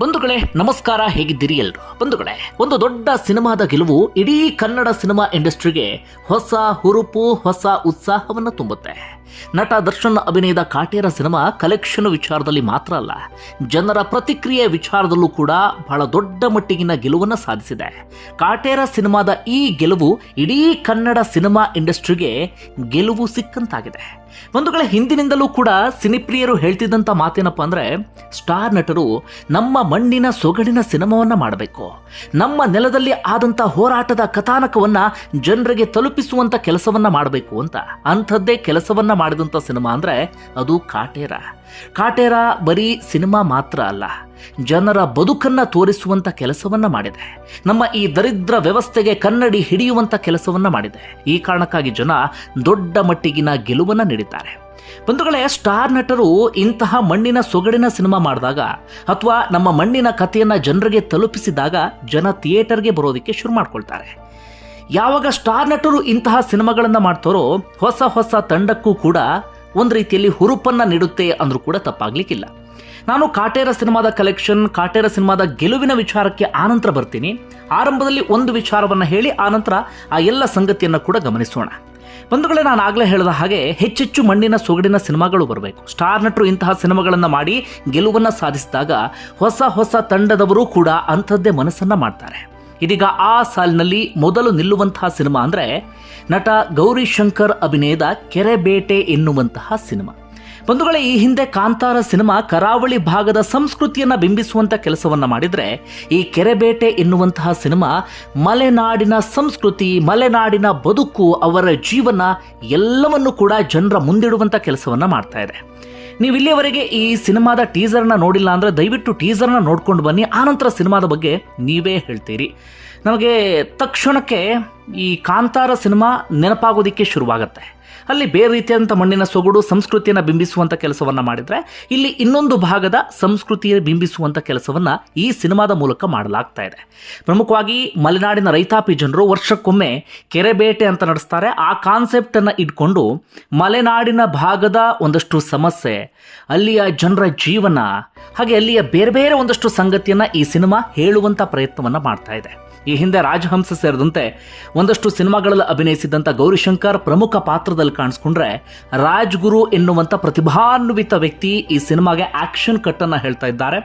ಬಂಧುಗಳೇ, ನಮಸ್ಕಾರ, ಹೇಗಿದ್ದೀರಿ ಎಲ್ರು? ಬಂಧುಗಳೇ, ಒಂದು ದೊಡ್ಡ ಸಿನಿಮಾದ ಗೆಲುವು ಇಡೀ ಕನ್ನಡ ಸಿನಿಮಾ ಇಂಡಸ್ಟ್ರಿಗೆ ಹೊಸ ಹುರುಪು, ಹೊಸ ಉತ್ಸಾಹವನ್ನು ತುಂಬುತ್ತೆ. ನಟ ದರ್ಶನ್ ಅಭಿನಯದ ಕಾಟೇರ ಸಿನಿಮಾ ಕಲೆಕ್ಷನ್ ವಿಚಾರದಲ್ಲಿ ಮಾತ್ರ ಅಲ್ಲ, ಜನರ ಪ್ರತಿಕ್ರಿಯೆ ವಿಚಾರದಲ್ಲೂ ಕೂಡ ಬಹಳ ದೊಡ್ಡ ಮಟ್ಟಿಗಿನ ಗೆಲುವನ್ನು ಸಾಧಿಸಿದೆ. ಕಾಟೇರ ಸಿನಿಮಾದ ಈ ಗೆಲುವು ಇಡೀ ಕನ್ನಡ ಸಿನಿಮಾ ಇಂಡಸ್ಟ್ರಿಗೆ ಗೆಲುವು ಸಿಕ್ಕಂತಾಗಿದೆ. ಒಂದು ಕಡೆ ಹಿಂದಿನಿಂದಲೂ ಕೂಡ ಸಿನಿಪ್ರಿಯರು ಹೇಳ್ತಿದ್ದಂಥ ಮಾತೇನಪ್ಪ ಅಂದರೆ, ಸ್ಟಾರ್ ನಟರು ನಮ್ಮ ಮಣ್ಣಿನ ಸೊಗಡಿನ ಸಿನಿಮಾವನ್ನ ಮಾಡಬೇಕು. ನಮ್ಮ ನೆಲದಲ್ಲಿ ಆದಂಥ ಹೋರಾಟದ ಕಥಾನಕವನ್ನ ಜನರಿಗೆ ತಲುಪಿಸುವಂಥ ಕೆಲಸವನ್ನ ಮಾಡಬೇಕು ಅಂತ. ಅಂಥದ್ದೇ ಕೆಲಸವನ್ನ ಮಾಡಿದಂಥ ಸಿನಿಮಾ ಅಂದರೆ ಅದು ಕಾಟೇರ. ಕಾಟೇರ ಬರೀ ಸಿನಿಮಾ ಮಾತ್ರ ಅಲ್ಲ, ಜನರ ಬದುಕನ್ನು ತೋರಿಸುವಂಥ ಕೆಲಸವನ್ನು ಮಾಡಿದೆ. ನಮ್ಮ ಈ ದರಿದ್ರ ವ್ಯವಸ್ಥೆಗೆ ಕನ್ನಡಿ ಹಿಡಿಯುವಂಥ ಕೆಲಸವನ್ನು ಮಾಡಿದೆ. ಈ ಕಾರಣಕ್ಕಾಗಿ ಜನ ದೊಡ್ಡ ಮಟ್ಟಿಗಿನ ಗೆಲುವನ್ನು ನೀಡಿದ್ದಾರೆ. ಬಂಧುಗಳೇ, ಸ್ಟಾರ್ ನಟರು ಇಂತಹ ಮಣ್ಣಿನ ಸೊಗಡಿನ ಸಿನಿಮಾ ಮಾಡಿದಾಗ ಅಥವಾ ನಮ್ಮ ಮಣ್ಣಿನ ಕಥೆಯನ್ನು ಜನರಿಗೆ ತಲುಪಿಸಿದಾಗ ಜನ ಥಿಯೇಟರ್ಗೆ ಬರೋದಕ್ಕೆ ಶುರು ಮಾಡ್ಕೊಳ್ತಾರೆ. ಯಾವಾಗ ಸ್ಟಾರ್ ನಟರು ಇಂತಹ ಸಿನಿಮಾಗಳನ್ನು ಮಾಡ್ತಾರೋ ಹೊಸ ಹೊಸ ತಂಡಕ್ಕೂ ಕೂಡ ಒಂದು ರೀತಿಯಲ್ಲಿ ಹುರುಪನ್ನು ನೀಡುತ್ತೆ ಅಂದರೂ ಕೂಡ ತಪ್ಪಾಗ್ಲಿಕ್ಕಿಲ್ಲ. ನಾನು ಕಾಟೇರ ಸಿನಿಮಾದ ಕಲೆಕ್ಷನ್ ಕಾಟೇರ ಸಿನಿಮಾದ ಗೆಲುವಿನ ವಿಚಾರಕ್ಕೆ ಆನಂತರ ಬರ್ತೀನಿ. ಆರಂಭದಲ್ಲಿ ಒಂದು ವಿಚಾರವನ್ನು ಹೇಳಿ ಆನಂತರ ಆ ಎಲ್ಲ ಸಂಗತಿಯನ್ನು ಕೂಡ ಗಮನಿಸೋಣ. ಬಂಧುಗಳೇ, ನಾನು ಆಗಲೇ ಹೇಳಿದ ಹಾಗೆ ಹೆಚ್ಚೆಚ್ಚು ಮಣ್ಣಿನ ಸೊಗಡಿನ ಸಿನಿಮಾಗಳು ಬರಬೇಕು. ಸ್ಟಾರ್ ನಟರು ಇಂತಹ ಸಿನಿಮಾಗಳನ್ನು ಮಾಡಿ ಗೆಲುವನ್ನು ಸಾಧಿಸಿದಾಗ ಹೊಸ ಹೊಸ ತಂಡದವರು ಕೂಡ ಅಂಥದ್ದೇ ಮನಸ್ಸನ್ನು ಮಾಡ್ತಾರೆ. ಇದೀಗ ಆ ಸಾಲಿನಲ್ಲಿ ಮೊದಲು ನಿಲ್ಲುವಂತಹ ಸಿನಿಮಾ ಅಂದರೆ ನಟ ಗೌರಿ ಶಂಕರ್ ಅಭಿನಯದ ಕೆರೆಬೇಟೆ ಎನ್ನುವಂತಹ ಸಿನಿಮಾ. ಬಂಧುಗಳೇ, ಈ ಹಿಂದೆ ಕಾಂತಾರ ಸಿನಿಮಾ ಕರಾವಳಿ ಭಾಗದ ಸಂಸ್ಕೃತಿಯನ್ನು ಬಿಂಬಿಸುವಂತ ಕೆಲಸವನ್ನ ಮಾಡಿದ್ರೆ ಈ ಕೆರೆಬೇಟೆ ಎನ್ನುವಂತಹ ಸಿನಿಮಾ ಮಲೆನಾಡಿನ ಸಂಸ್ಕೃತಿ, ಮಲೆನಾಡಿನ ಬದುಕು, ಅವರ ಜೀವನ ಎಲ್ಲವನ್ನು ಕೂಡ ಜನರ ಮುಂದಿಡುವಂಥ ಕೆಲಸವನ್ನ ಮಾಡ್ತಾ ಇದೆ. ನೀವು ಇಲ್ಲಿಯವರೆಗೆ ಈ ಸಿನಿಮಾದ ಟೀಸರ್ನ ನೋಡಿಲ್ಲ ಅಂದರೆ ದಯವಿಟ್ಟು ಟೀಸರ್ನ ನೋಡ್ಕೊಂಡು ಬನ್ನಿ. ಆನಂತರ ಸಿನಿಮಾದ ಬಗ್ಗೆ ನೀವೇ ಹೇಳ್ತೀರಿ. ನಮಗೆ ತಕ್ಷಣಕ್ಕೆ ಈ ಕಾಂತಾರ ಸಿನಿಮಾ ನೆನಪಾಗೋದಿಕ್ಕೆ ಶುರುವಾಗುತ್ತೆ. ಅಲ್ಲಿ ಬೇರೆ ರೀತಿಯಾದಂಥ ಮಣ್ಣಿನ ಸೊಗಡು ಸಂಸ್ಕೃತಿಯನ್ನು ಬಿಂಬಿಸುವಂಥ ಕೆಲಸವನ್ನು ಮಾಡಿದರೆ ಇಲ್ಲಿ ಇನ್ನೊಂದು ಭಾಗದ ಸಂಸ್ಕೃತಿಯ ಬಿಂಬಿಸುವಂಥ ಕೆಲಸವನ್ನು ಈ ಸಿನಿಮಾದ ಮೂಲಕ ಮಾಡಲಾಗ್ತಾ ಇದೆ. ಪ್ರಮುಖವಾಗಿ ಮಲೆನಾಡಿನ ರೈತಾಪಿ ಜನರು ವರ್ಷಕ್ಕೊಮ್ಮೆ ಕೆರೆಬೇಟೆ ಅಂತ ನಡೆಸ್ತಾರೆ. ಆ ಕಾನ್ಸೆಪ್ಟನ್ನು ಇಟ್ಕೊಂಡು ಮಲೆನಾಡಿನ ಭಾಗದ ಒಂದಷ್ಟು ಸಮಸ್ಯೆ, ಅಲ್ಲಿಯ ಜನರ ಜೀವನ, ಹಾಗೆ ಅಲ್ಲಿಯ ಬೇರೆ ಬೇರೆ ಒಂದಷ್ಟು ಸಂಗತಿಯನ್ನು ಈ ಸಿನಿಮಾ ಹೇಳುವಂಥ ಪ್ರಯತ್ನವನ್ನು ಮಾಡ್ತಾ ಇದೆ. ಈ ಹಿಂದೆ ರಾಜಹಂಸ ಸೇರಿದಂತೆ ಒಂದಷ್ಟು ಸಿನಿಮಾಗಳಲ್ಲಿ ಅಭಿನಯಿಸಿದಂಥ ಗೌರಿಶಂಕರ್ ಪ್ರಮುಖ ಪಾತ್ರದಲ್ಲಿ ಕಾಣಿಸ್ಕೊಂಡ್ರೆ ರಾಜ್ಗುರು ಎನ್ನುವಂಥ ಪ್ರತಿಭಾನ್ವಿತ ವ್ಯಕ್ತಿ ಈ ಸಿನಿಮಾಗೆ ಆಕ್ಷನ್ ಕಟ್ಟನ್ನು ಹೇಳ್ತಾ ಇದ್ದಾರೆ.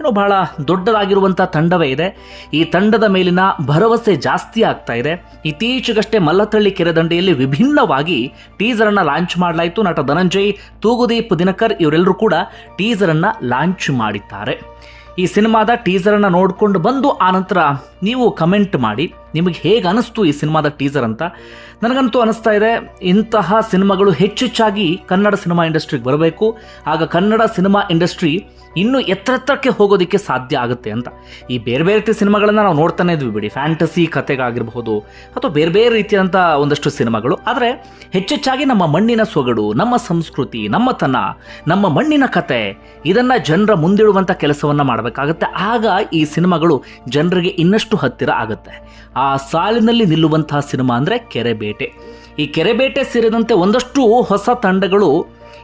ಏನೋ ಬಹಳ ದೊಡ್ಡದಾಗಿರುವಂಥ ತಂಡವೇ ಇದೆ. ಈ ತಂಡದ ಮೇಲಿನ ಭರವಸೆ ಜಾಸ್ತಿ ಆಗ್ತಾ ಇದೆ. ಇತ್ತೀಚೆಗಷ್ಟೇ ಮಲ್ಲತಳ್ಳಿ ಕೆರೆದಂಡೆಯಲ್ಲಿ ವಿಭಿನ್ನವಾಗಿ ಟೀಸರನ್ನು ಲಾಂಚ್ ಮಾಡಲಾಯಿತು. ನಟ ಧನಂಜಯ್, ತೂಗುದೀಪ್, ದಿನಕರ್ ಇವರೆಲ್ಲರೂ ಕೂಡ ಟೀಸರನ್ನು ಲಾಂಚ್ ಮಾಡಿದ್ದಾರೆ. ಈ ಸಿನಿಮಾದ ಟೀಸರನ್ನು ನೋಡಿಕೊಂಡು ಬಂದು ಆನಂತರ ನೀವು ಕಮೆಂಟ್ ಮಾಡಿ. ನಿಮಗೆ ಹೇಗೆ ಅನಿಸ್ತು ಈ ಸಿನಿಮಾದ ಟೀಸರ್ ಅಂತ? ನನಗಂತೂ ಅನಿಸ್ತಾ ಇದೆ, ಇಂತಹ ಸಿನಿಮಾಗಳು ಹೆಚ್ಚೆಚ್ಚಾಗಿ ಕನ್ನಡ ಸಿನಿಮಾ ಇಂಡಸ್ಟ್ರಿಗೆ ಬರಬೇಕು. ಆಗ ಕನ್ನಡ ಸಿನಿಮಾ ಇಂಡಸ್ಟ್ರಿ ಇನ್ನೂ ಎತ್ತರೆತ್ತರಕ್ಕೆ ಹೋಗೋದಕ್ಕೆ ಸಾಧ್ಯ ಆಗುತ್ತೆ ಅಂತ. ಈ ಬೇರೆ ಬೇರೆ ರೀತಿಯ ಸಿನಿಮಾಗಳನ್ನು ನಾವು ನೋಡ್ತಾನೆ ಇದ್ವಿ ಬಿಡಿ. ಫ್ಯಾಂಟಸಿ ಕಥೆಗಾಗಿರ್ಬೋದು ಅಥವಾ ಬೇರೆ ಬೇರೆ ರೀತಿಯಾದಂಥ ಒಂದಷ್ಟು ಸಿನಿಮಾಗಳು. ಆದರೆ ಹೆಚ್ಚೆಚ್ಚಾಗಿ ನಮ್ಮ ಮಣ್ಣಿನ ಸೊಗಡು, ನಮ್ಮ ಸಂಸ್ಕೃತಿ ನಮ್ಮತನ ನಮ್ಮ ಮಣ್ಣಿನ ಕತೆ, ಇದನ್ನು ಜನರ ಮುಂದಿಡುವಂಥ ಕೆಲಸವನ್ನು ಮಾಡಬೇಕಾಗತ್ತೆ. ಆಗ ಈ ಸಿನಿಮಾಗಳು ಜನರಿಗೆ ಇನ್ನಷ್ಟು ಹತ್ತಿರ ಆಗುತ್ತೆ. ಆ ಸಾಲಿನಲ್ಲಿ ನಿಲ್ಲುವಂತಹ ಸಿನಿಮಾ ಅಂದರೆ ಕೆರೆಬೇಟೆ ಈ ಕೆರೆಬೇಟೆ ಸೇರಿದಂತೆ ಒಂದಷ್ಟು ಹೊಸ ತಂಡಗಳು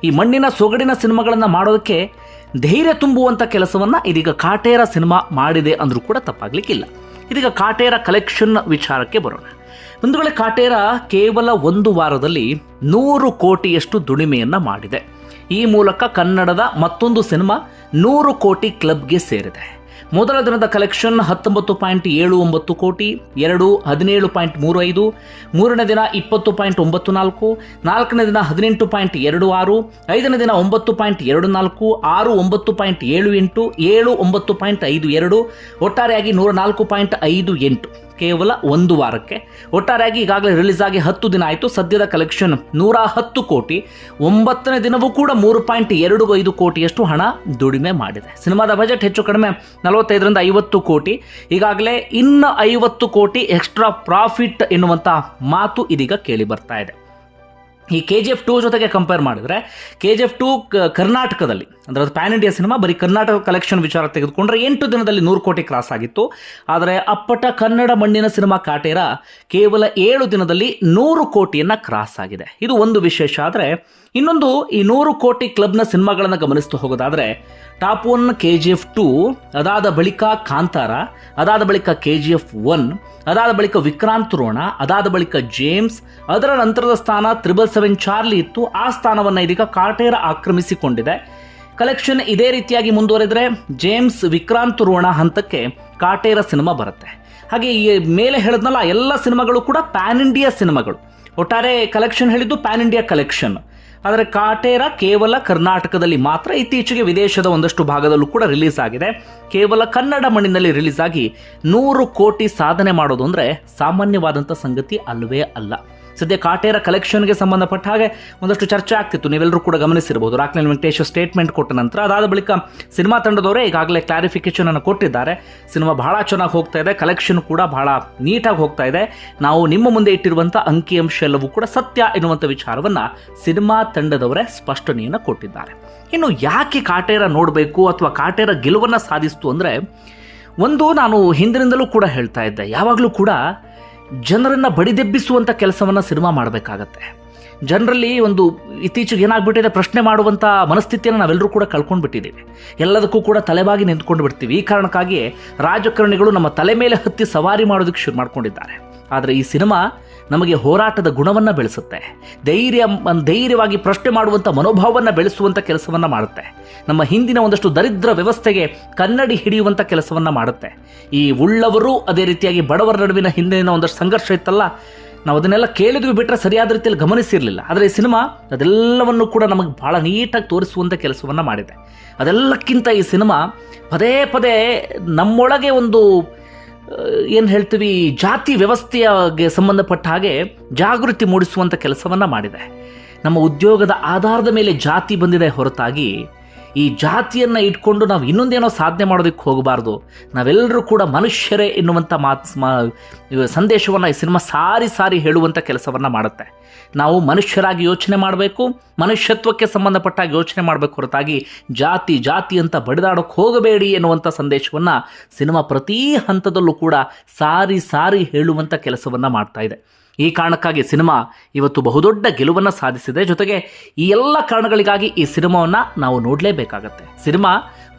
ಈ ಮಣ್ಣಿನ ಸೊಗಡಿನ ಸಿನಿಮಾಗಳನ್ನು ಮಾಡೋದಕ್ಕೆ ಧೈರ್ಯ ತುಂಬುವಂಥ ಕೆಲಸವನ್ನು ಇದೀಗ ಕಾಟೇರ ಸಿನಿಮಾ ಮಾಡಿದೆ ಅಂದರೂ ಕೂಡ ತಪ್ಪಾಗಲಿಕ್ಕಿಲ್ಲ. ಇದೀಗ ಕಾಟೇರ ಕಲೆಕ್ಷನ್ ವಿಚಾರಕ್ಕೆ ಬರೋಣ. ಒಂದು ಕಾಟೇರ ಕೇವಲ ಒಂದು ವಾರದಲ್ಲಿ ನೂರು ಕೋಟಿಯಷ್ಟು ದುಡಿಮೆಯನ್ನು ಮಾಡಿದೆ. ಈ ಮೂಲಕ ಕನ್ನಡದ ಮತ್ತೊಂದು ಸಿನಿಮಾ ನೂರು ಕೋಟಿ ಕ್ಲಬ್ಗೆ ಸೇರಿದೆ. ಮೊದಲ ದಿನದ ಕಲೆಕ್ಷನ್ ಹತ್ತೊಂಬತ್ತು ಪಾಯಿಂಟ್ ಏಳು ಒಂಬತ್ತು ಕೋಟಿ, ಎರಡು ಹದಿನೇಳು ಪಾಯಿಂಟ್ ಮೂರು ಐದು, ಮೂರನೇ ದಿನ ಇಪ್ಪತ್ತು ಪಾಯಿಂಟ್ ಒಂಬತ್ತು ನಾಲ್ಕು, ನಾಲ್ಕನೇ ದಿನ ಹದಿನೆಂಟು ಪಾಯಿಂಟ್ ಎರಡು ಆರು, ಐದನೇ ದಿನ ಒಂಬತ್ತು ಪಾಯಿಂಟ್ ಎರಡು ನಾಲ್ಕು, ಆರು ಒಂಬತ್ತು ಪಾಯಿಂಟ್ ಏಳು ಎಂಟು, ಏಳು ಒಂಬತ್ತು ಪಾಯಿಂಟ್ ಐದು ಎರಡು, ಒಟ್ಟಾರೆಯಾಗಿ ನೂರ ನಾಲ್ಕು ಪಾಯಿಂಟ್ ಐದು ಎಂಟು. ಕೇವಲ ಒಂದು ವಾರಕ್ಕೆ. ಒಟ್ಟಾರೆಯಾಗಿ ಈಗಾಗಲೇ ರಿಲೀಸ್ ಆಗಿ ಹತ್ತು ದಿನ ಆಯಿತು. ಸದ್ಯದ ಕಲೆಕ್ಷನ್ ನೂರ ಹತ್ತು ಕೋಟಿ. ಒಂಬತ್ತನೇ ದಿನವೂ ಕೂಡ ಮೂರು ಪಾಯಿಂಟ್ ಎರಡು ಐದು ಕೋಟಿಯಷ್ಟು ಹಣ ದುಡಿಮೆ ಮಾಡಿದೆ. ಸಿನಿಮಾದ ಬಜೆಟ್ ಹೆಚ್ಚು ಕಡಿಮೆ ನಲವತ್ತೈದರಿಂದ ಐವತ್ತು ಕೋಟಿ. ಈಗಾಗಲೇ ಇನ್ನು ಐವತ್ತು ಕೋಟಿ ಎಕ್ಸ್ಟ್ರಾ ಪ್ರಾಫಿಟ್ ಎನ್ನುವಂಥ ಮಾತು ಇದೀಗ ಕೇಳಿ ಬರ್ತಾ ಇದೆ. ಈ ಕೆ ಜಿ ಎಫ್ ಟೂ ಜೊತೆಗೆ ಕಂಪೇರ್ ಮಾಡಿದ್ರೆ ಕೆ ಜಿ ಎಫ್ ಟೂ ಕರ್ನಾಟಕದಲ್ಲಿ ಅಂದರೆ ಅದು ಪ್ಯಾನ್ ಇಂಡಿಯಾ ಸಿನಿಮಾ ಬರೀ ಕರ್ನಾಟಕ ಕಲೆಕ್ಷನ್ ವಿಚಾರ ತೆಗೆದುಕೊಂಡ್ರೆ ಎಂಟು ದಿನದಲ್ಲಿ ನೂರು ಕೋಟಿ ಕ್ರಾಸ್ ಆಗಿತ್ತು. ಆದರೆ ಅಪ್ಪಟ ಕನ್ನಡ ಮಣ್ಣಿನ ಸಿನಿಮಾ ಕಾಟೇರ ಕೇವಲ ಏಳು ದಿನದಲ್ಲಿ ನೂರು ಕೋಟಿಯನ್ನು ಕ್ರಾಸ್ ಆಗಿದೆ. ಇದು ಒಂದು ವಿಶೇಷ. ಆದರೆ ಇನ್ನೊಂದು ಈ ನೂರು ಕೋಟಿ ಕ್ಲಬ್ನ ಸಿನಿಮಾಗಳನ್ನು ಗಮನಿಸ್ತಾ ಹೋಗೋದಾದರೆ top one K G F two ಅದಾದ ಬಳಿಕ ಕಾಂತಾರ, ಅದಾದ ಬಳಿಕ ಕೆ ಜಿ ಎಫ್ ಒನ್ ಅದಾದ ಬಳಿಕ ವಿಕ್ರಾಂತ್ ರೋಣ, ಅದಾದ ಬಳಿಕ ಜೇಮ್ಸ್ ಅದರ ನಂತರದ ಸ್ಥಾನ ತ್ರಿಬಲ್ ಸೆವೆನ್ ಚಾರ್ಲಿ ಇತ್ತು. ಆ ಸ್ಥಾನವನ್ನು ಇದೀಗ ಕಾಟೇರ ಆಕ್ರಮಿಸಿಕೊಂಡಿದೆ. ಕಲೆಕ್ಷನ್ ಇದೇ ರೀತಿಯಾಗಿ ಮುಂದುವರೆದರೆ ಜೇಮ್ಸ್ ವಿಕ್ರಾಂತ್ ರೋಣ ಹಂತಕ್ಕೆ ಕಾಟೇರ ಸಿನಿಮಾ ಬರುತ್ತೆ. ಹಾಗೆ ಈ ಮೇಲೆ ಹೇಳಿದ್ನಲ್ಲ, ಎಲ್ಲ ಸಿನಿಮಾಗಳು ಕೂಡ ಪ್ಯಾನ್ ಇಂಡಿಯಾ ಸಿನಿಮಾಗಳು. ಒಟ್ಟಾರೆ ಕಲೆಕ್ಷನ್ ಹೇಳಿದ್ದು ಪ್ಯಾನ್ ಇಂಡಿಯಾ ಕಲೆಕ್ಷನ್ ಆದರೆ ಕಾಟೇರ ಕೇವಲ ಕರ್ನಾಟಕದಲ್ಲಿ ಮಾತ್ರ, ಇತ್ತೀಚೆಗೆ ವಿದೇಶದ ಒಂದಷ್ಟು ಭಾಗದಲ್ಲೂ ಕೂಡ ರಿಲೀಸ್ ಆಗಿದೆ. ಕೇವಲ ಕನ್ನಡ ಮಣ್ಣಿನಲ್ಲಿ ರಿಲೀಸ್ ಆಗಿ ನೂರು ಕೋಟಿ ಸಾಧನೆ ಮಾಡೋದು ಅಂದರೆ ಸಾಮಾನ್ಯವಾದಂಥ ಸಂಗತಿ ಅಲ್ಲವೇ ಅಲ್ಲ. ಸದ್ಯ ಕಾಟೇರ ಕಲೆಕ್ಷನ್ಗೆ ಸಂಬಂಧಪಟ್ಟ ಹಾಗೆ ಒಂದಷ್ಟು ಚರ್ಚೆ ಆಗ್ತಿತ್ತು. ನೀವೆಲ್ಲರೂ ಕೂಡ ಗಮನಿಸಿರ್ಬೋದು ರಾಕ್ಲೈನ್ ವೆಂಕಟೇಶ್ ಸ್ಟೇಟ್ಮೆಂಟ್ ಕೊಟ್ಟ ನಂತರ ಅದಾದ ಬಳಿಕ ಸಿನಿಮಾ ತಂಡದವರೇ ಈಗಾಗಲೇ ಕ್ಲಾರಿಫಿಕೇಶನ್ ಅನ್ನು ಕೊಟ್ಟಿದ್ದಾರೆ. ಸಿನಿಮಾ ಬಹಳ ಚೆನ್ನಾಗಿ ಹೋಗ್ತಾ ಇದೆ. ಕಲೆಕ್ಷನ್ ಕೂಡ ಬಹಳ ನೀಟಾಗಿ ಹೋಗ್ತಾ ಇದೆ. ನಾವು ನಿಮ್ಮ ಮುಂದೆ ಇಟ್ಟಿರುವಂಥ ಅಂಕಿಅಂಶ ಎಲ್ಲವೂ ಕೂಡ ಸತ್ಯ ಎನ್ನುವಂಥ ವಿಚಾರವನ್ನು ಸಿನಿಮಾ ತಂಡದವರೇ ಸ್ಪಷ್ಟನೆಯನ್ನು ಕೊಟ್ಟಿದ್ದಾರೆ. ಇನ್ನು ಯಾಕೆ ಕಾಟೇರ ನೋಡಬೇಕು ಅಥವಾ ಕಾಟೇರ ಗೆಲುವನ್ನು ಸಾಧಿಸ್ತು ಅಂದರೆ ಒಂದು ನಾನು ಹಿಂದಿನಿಂದಲೂ ಕೂಡ ಹೇಳ್ತಾ ಇದ್ದೆ, ಯಾವಾಗಲೂ ಕೂಡ ಜನರನ್ನು ಬಡಿದೆಬ್ಬಿಸುವಂಥ ಕೆಲಸವನ್ನು ಸಿನಿಮಾ ಮಾಡಬೇಕಾಗತ್ತೆ. ಜನರಲ್ಲಿ ಒಂದು ಇತ್ತೀಚೆಗೆ ಏನಾಗ್ಬಿಟ್ಟಿದೆ, ಪ್ರಶ್ನೆ ಮಾಡುವಂಥ ಮನಸ್ಥಿತಿಯನ್ನು ನಾವೆಲ್ಲರೂ ಕೂಡ ಕಳ್ಕೊಂಡು ಬಿಟ್ಟಿದ್ದೀವಿ ಎಲ್ಲದಕ್ಕೂ ಕೂಡ ತಲೆಬಾಗಿ ನಿಂತ್ಕೊಂಡು ಬಿಡ್ತೀವಿ ಈ ಕಾರಣಕ್ಕಾಗಿ ರಾಜಕಾರಣಿಗಳು ನಮ್ಮ ತಲೆ ಮೇಲೆ ಹತ್ತಿ ಸವಾರಿ ಮಾಡೋದಕ್ಕೆ ಶುರು ಮಾಡ್ಕೊಂಡಿದ್ದಾರೆ. ಆದರೆ ಈ ಸಿನಿಮಾ ನಮಗೆ ಹೋರಾಟದ ಗುಣವನ್ನು ಬೆಳೆಸುತ್ತೆ. ಧೈರ್ಯ ಧೈರ್ಯವಾಗಿ ಪ್ರಶ್ನೆ ಮಾಡುವಂಥ ಮನೋಭಾವವನ್ನು ಬೆಳೆಸುವಂಥ ಕೆಲಸವನ್ನು ಮಾಡುತ್ತೆ. ನಮ್ಮ ಹಿಂದಿನ ಒಂದಷ್ಟು ದರಿದ್ರ ವ್ಯವಸ್ಥೆಗೆ ಕನ್ನಡಿ ಹಿಡಿಯುವಂಥ ಕೆಲಸವನ್ನು ಮಾಡುತ್ತೆ. ಈ ಉಳ್ಳವರು ಅದೇ ರೀತಿಯಾಗಿ ಬಡವರ ನಡುವಿನ ಹಿಂದಿನ ಒಂದಷ್ಟು ಸಂಘರ್ಷ ಇತ್ತಲ್ಲ, ನಾವು ಅದನ್ನೆಲ್ಲ ಕೇಳಿದ್ವಿ ಬಿಟ್ಟರೆ ಸರಿಯಾದ ರೀತಿಯಲ್ಲಿ ಗಮನಿಸಿರಲಿಲ್ಲ. ಆದರೆ ಈ ಸಿನಿಮಾ ಅದೆಲ್ಲವನ್ನು ಕೂಡ ನಮಗೆ ಭಾಳ ನೀಟಾಗಿ ತೋರಿಸುವಂಥ ಕೆಲಸವನ್ನು ಮಾಡಿದೆ. ಅದೆಲ್ಲಕ್ಕಿಂತ ಈ ಸಿನಿಮಾ ಪದೇ ಪದೇ ನಮ್ಮೊಳಗೆ ಒಂದು ಏನು ಹೇಳ್ತೀವಿ, ಜಾತಿ ವ್ಯವಸ್ಥೆಗೆ ಸಂಬಂಧಪಟ್ಟ ಹಾಗೆ ಜಾಗೃತಿ ಮೂಡಿಸುವಂಥ ಕೆಲಸವನ್ನು ಮಾಡಿದೆ. ನಮ್ಮ ಉದ್ಯೋಗದ ಆಧಾರದ ಮೇಲೆ ಜಾತಿ ಬಂದಿದೆ ಹೊರತಾಗಿ ಈ ಜಾತಿಯನ್ನು ಇಟ್ಕೊಂಡು ನಾವು ಇನ್ನೊಂದೇನೋ ಸಾಧನೆ ಮಾಡೋದಕ್ಕೆ ಹೋಗಬಾರ್ದು. ನಾವೆಲ್ಲರೂ ಕೂಡ ಮನುಷ್ಯರೇ ಎನ್ನುವಂಥ ಮಾತು ಸಂದೇಶವನ್ನು ಈ ಸಿನಿಮಾ ಸಾರಿ ಸಾರಿ ಹೇಳುವಂಥ ಕೆಲಸವನ್ನು ಮಾಡುತ್ತೆ. ನಾವು ಮನುಷ್ಯರಾಗಿ ಯೋಚನೆ ಮಾಡಬೇಕು, ಮನುಷ್ಯತ್ವಕ್ಕೆ ಸಂಬಂಧಪಟ್ಟಾಗಿ ಯೋಚನೆ ಮಾಡಬೇಕು ಹೊರತಾಗಿ ಜಾತಿ ಜಾತಿ ಅಂತ ಬಡಿದಾಡೋಕ್ಕೆ ಹೋಗಬೇಡಿ ಎನ್ನುವಂಥ ಸಂದೇಶವನ್ನು ಸಿನಿಮಾ ಪ್ರತಿ ಹಂತದಲ್ಲೂ ಕೂಡ ಸಾರಿ ಸಾರಿ ಹೇಳುವಂಥ ಕೆಲಸವನ್ನು ಮಾಡ್ತಾ ಇದೆ. ಈ ಕಾರಣಕ್ಕಾಗಿ ಸಿನಿಮಾ ಇವತ್ತು ಬಹುದೊಡ್ಡ ಗೆಲುವನ್ನು ಸಾಧಿಸಿದೆ. ಜೊತೆಗೆ ಈ ಎಲ್ಲ ಕಾರಣಗಳಿಗಾಗಿ ಈ ಸಿನಿಮಾವನ್ನು ನಾವು ನೋಡಲೇಬೇಕಾಗತ್ತೆ. ಸಿನಿಮಾ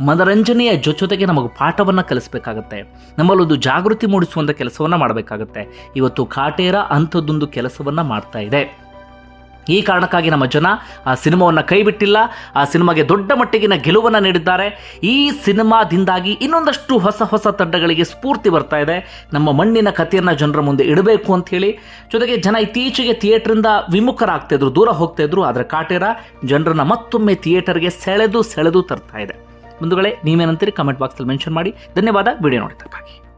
ಮನರಂಜನೆಯ ಜೊತೆಗೆ ನಮಗೆ ಪಾಠವನ್ನು ಕಲಿಸಬೇಕಾಗತ್ತೆ. ನಮ್ಮಲ್ಲೊಂದು ಜಾಗೃತಿ ಮೂಡಿಸುವಂಥ ಕೆಲಸವನ್ನು ಮಾಡಬೇಕಾಗತ್ತೆ. ಇವತ್ತು ಕಾಟೇರ ಅಂಥದ್ದೊಂದು ಕೆಲಸವನ್ನು ಮಾಡ್ತಾ ಇದೆ. ಈ ಕಾರಣಕ್ಕಾಗಿ ನಮ್ಮ ಜನ ಆ ಸಿನಿಮಾವನ್ನು ಕೈಬಿಟ್ಟಿಲ್ಲ. ಆ ಸಿನಿಮಾಗೆ ದೊಡ್ಡ ಮಟ್ಟಿಗಿನ ಗೆಲುವನ್ನು ನೀಡಿದ್ದಾರೆ. ಈ ಸಿನಿಮಾದಿಂದಾಗಿ ಇನ್ನೊಂದಷ್ಟು ಹೊಸ ಹೊಸ ತಂಡಗಳಿಗೆ ಸ್ಫೂರ್ತಿ ಬರ್ತಾ ಇದೆ. ನಮ್ಮ ಮಣ್ಣಿನ ಕಥೆಯನ್ನು ಜನರ ಮುಂದೆ ಇಡಬೇಕು ಅಂತ ಹೇಳಿ. ಜೊತೆಗೆ ಜನ ಇತ್ತೀಚೆಗೆ ಥಿಯೇಟ್ರಿಂದ ವಿಮುಖರಾಗ್ತಾಯಿದ್ರು ದೂರ ಹೋಗ್ತಾಯಿದ್ರು ಆದರೆ ಕಾಟೇರ ಜನರನ್ನ ಮತ್ತೊಮ್ಮೆ ಥಿಯೇಟರ್ಗೆ ಸೆಳೆದು ಸೆಳೆದು ತರ್ತಾ ಇದೆ. ಮುಂದುಗಳೇ ನೀವೇನಂತೀರಿ? ಕಮೆಂಟ್ ಬಾಕ್ಸಲ್ಲಿ ಮೆನ್ಷನ್ ಮಾಡಿ. ಧನ್ಯವಾದ. ವಿಡಿಯೋ ನೋಡಿದ್ದಕ್ಕಾಗಿ.